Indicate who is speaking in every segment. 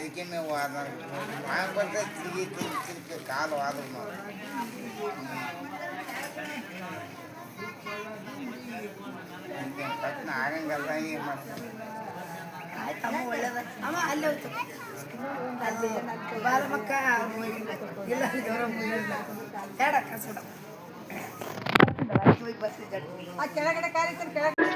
Speaker 1: ಅದಕ್ಕೆ ವಾದ ಮ್ಯಾಗ ಬರ್ತಾ ತಿರುಗಿ ತಿರುಗಿ ತಿರುಗಿ ಕಾಲು ವಾದ ನಾವು. ಪಟ್ನ ಆಗಂಗಲ್ಲ ಏನು ಮಾಡ್ತಾರೆ
Speaker 2: ಅಮ್ಮ ಅಲ್ಲಿ ಹೋಯ್ತು. ಅಲ್ಲಿ ಬಾಲಮಕ್ಕ ಇಲ್ಲ ಗೌರವ ಬೇಡ ಕಸಡ ಆ ಕೆಳಗಡೆ ಕಾರ್ಯಕ್ರಮ ಕೆಳಗಡೆ.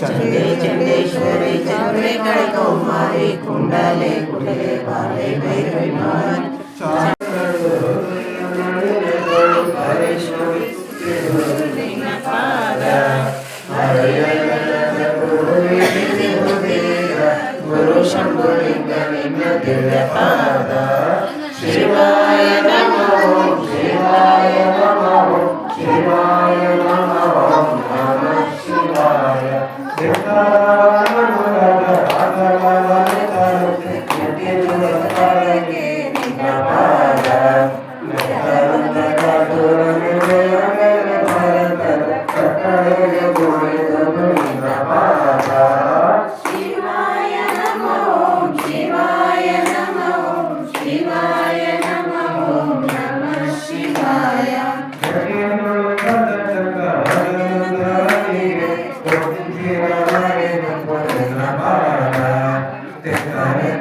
Speaker 3: ಚಂಡೆ ಚಂಡೇಶ್ವರಿ ಚಂದ್ರೆ ಕಳೆ ಕೌಮಾರಿ ಕುಂಡಲೆ ಕುಡಲೆ ಬಾಲೆ ಭೈರವಿ ಮಾರಿ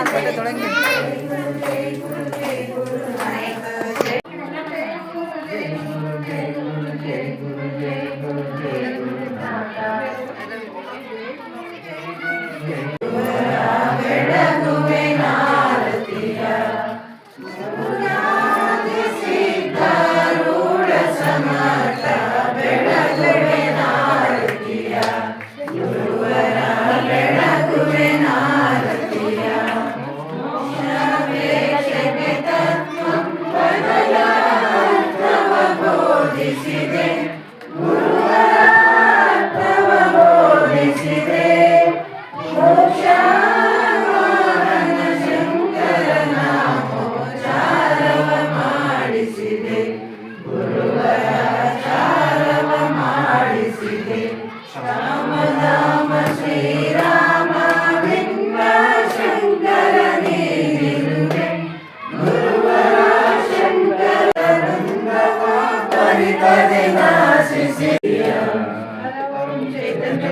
Speaker 4: நான் கேட்க தொடங்கினேன்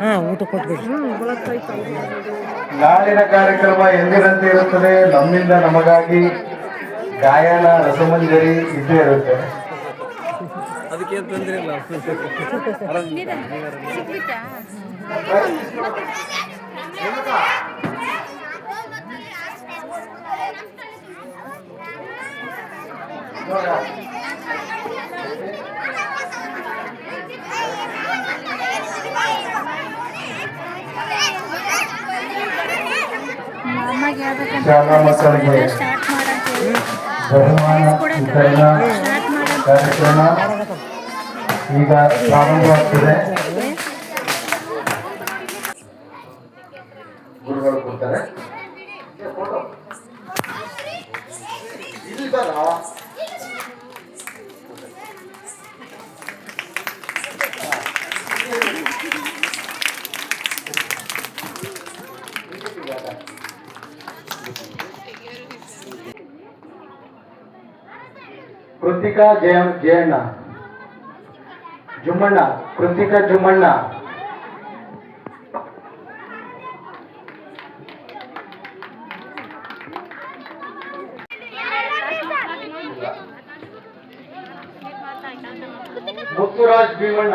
Speaker 3: ಹಾಂ ಊಟ ಕೊಟ್ಬಿಡಿ.
Speaker 4: ನಾಳಿನ ಕಾರ್ಯಕ್ರಮ ಎಂದಿನಂತೆ ಇರುತ್ತದೆ? ನಮ್ಮಿಂದ ನಮಗಾಗಿ ಗಾಯನ ರಸಮಂಜರಿ ಇದ್ದೇ ಇರುತ್ತೆ.
Speaker 3: ಅದಕ್ಕೇನು ತೊಂದರೆ ಇಲ್ಲ.
Speaker 5: ಅಮ್ಮಗೆ ಹೇಳ್ಬೇಕಂತ
Speaker 4: ಮಕ್ಕಳಿಗೆ
Speaker 5: ಸ್ಟಾರ್ಟ್ ಮಾಡಂತ
Speaker 4: ಈಗ ಪ್ರಾರಂಭವಾಗ್ತದೆ ಗುರುಗಳು ಕೊಡ್ತಾರೆ. ಕೃತಿಕಾ ಜಯ ಜಯಣ್ಣ. ಜುಮ್ಮಣ್ಣ ಕೃತಿಕಾ ಜುಮ್ಮಣ್ಣ. ಮುತ್ತುರಾಜ್ ಭೀಮಣ್ಣ.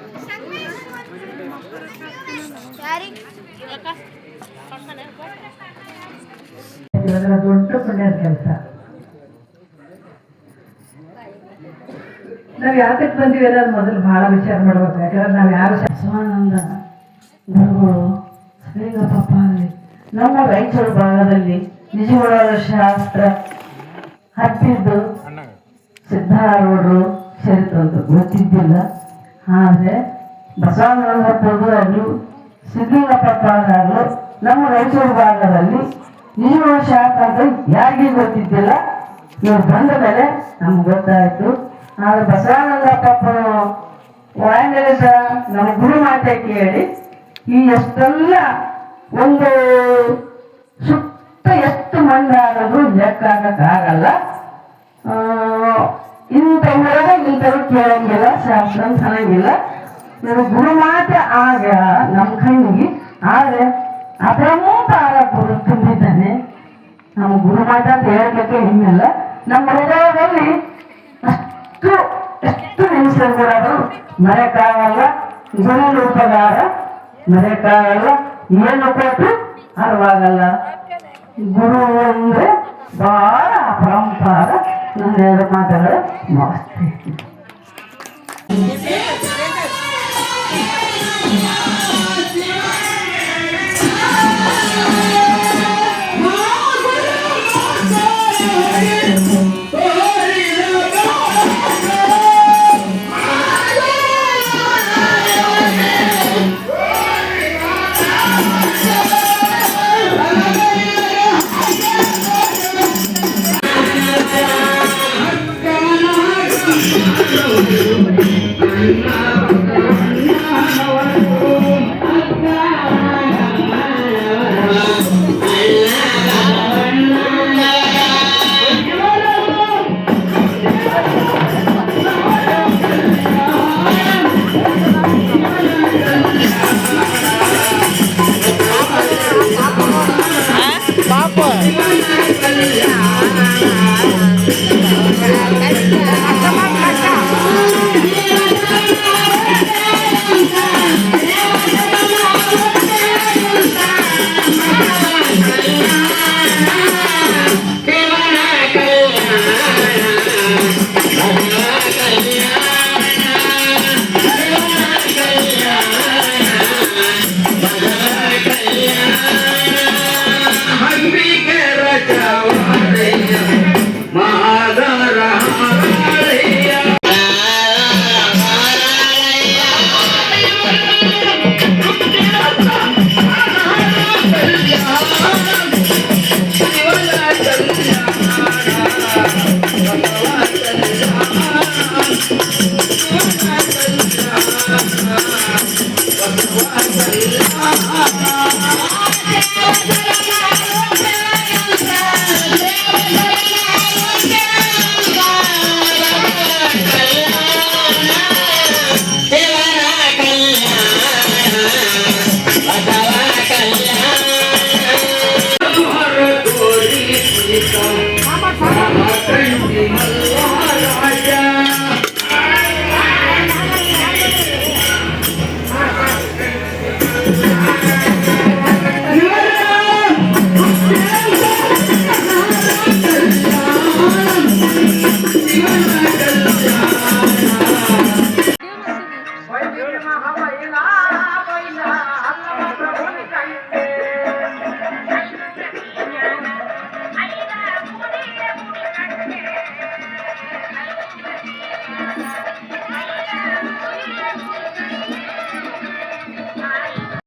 Speaker 6: ದೊಡ್ಡ ಪುಣ್ಯದ ಕೆಲಸ ನಾವ್ ಯಾತಕ್ಕೆ ಬಂದಿವಿ ಅನ್ನೋದು ಮೊದಲು ಬಹಳ ವಿಚಾರ ಮಾಡ್ಬೇಕು ಯಾಕಂದ್ರೆ ನಾವ್ ಯಾರು ಬಸವಾನಂದ ಗುರುಗಳು ಶ್ರೀಗಪ್ಪ ಅಲ್ಲಿ ನಮ್ಮ ರಾಯಚೂರು ಭಾಗದಲ್ಲಿ ನಿಜವಾದ ಶಾಸ್ತ್ರ ಹತ್ತಿದ್ದು ಸಿದ್ಧಾರೂಢರು ಚರಿತ್ರಂತ ಗೊತ್ತಿದ್ದಿಲ್ಲ ಆದರೆ ಹತ್ತದು ಅಲ್ಲೂ ಸಿದ್ಧಲಿಂಗಪ್ಪ ನಮ್ಮ ರಾಯಚೂರು ಭಾಗದಲ್ಲಿ ಈ ವರ್ಷ ಹಾಕಂದ್ರೆ ಯಾರಿಗೆ ಗೊತ್ತಿದ್ದಿಲ್ಲ? ಇವ್ರು ಬಂದ ಮೇಲೆ ನಮ್ಗೆ ಗೊತ್ತಾಯ್ತು. ಆದ್ರೆ ಬಸವಾನಂದಪ್ಪನ ಸಹ ನಮ್ಮ ಗುರು ಮಾತೆ ಕೇಳಿ ಈ ಎಷ್ಟೆಲ್ಲ ಒಂದು ಸುತ್ತ ಎಷ್ಟು ಮಂದಿ ಆಗೋದು ಲೆಕ್ಕ ಆಗಲ್ಲ ಆ, ಇಂಥ ಊರಾಗ ಇಂಥವ್ರು ಕೇಳಂಗಿಲ್ಲ ಶಾಸ್ತ್ರ ಅಂತ ಅನ್ನಂಗಿಲ್ಲ ನನಗೆ ಗುರುಮಾತೆ ಆಗ ನಮ್ಮ ಕಣ್ಣಿಗೆ ಆದ್ರೆ ಆಗ ಗುರು ತುಂಬಿದ್ದಾನೆ. ನಮ್ಮ ಗುರುಮಾತೆ ಅಂತ ಹೇಳಲಿಕ್ಕೆ ಹಿಂದಿಲ್ಲ ನಮ್ಮ ಹೃದಯದಲ್ಲಿ ಅಷ್ಟು, ಎಷ್ಟು ನಿಮಿಷ ಮರೆಕಾಗಲ್ಲ. ಗುರು ರೂಪಗಾರ ಮರೆಕಾಗಲ್ಲ. ಏನು ಕೊಟ್ಟು ಅರ್ವಾಗಲ್ಲ. ಗುರು ಅಂದ್ರೆ ಬಹಳ ಅಪರಂಪಾರ. ನನ್ನ ಎರಡು ಮಾತುಗಳು ಮುಗಿಸ್ತೀನಿ ಿ.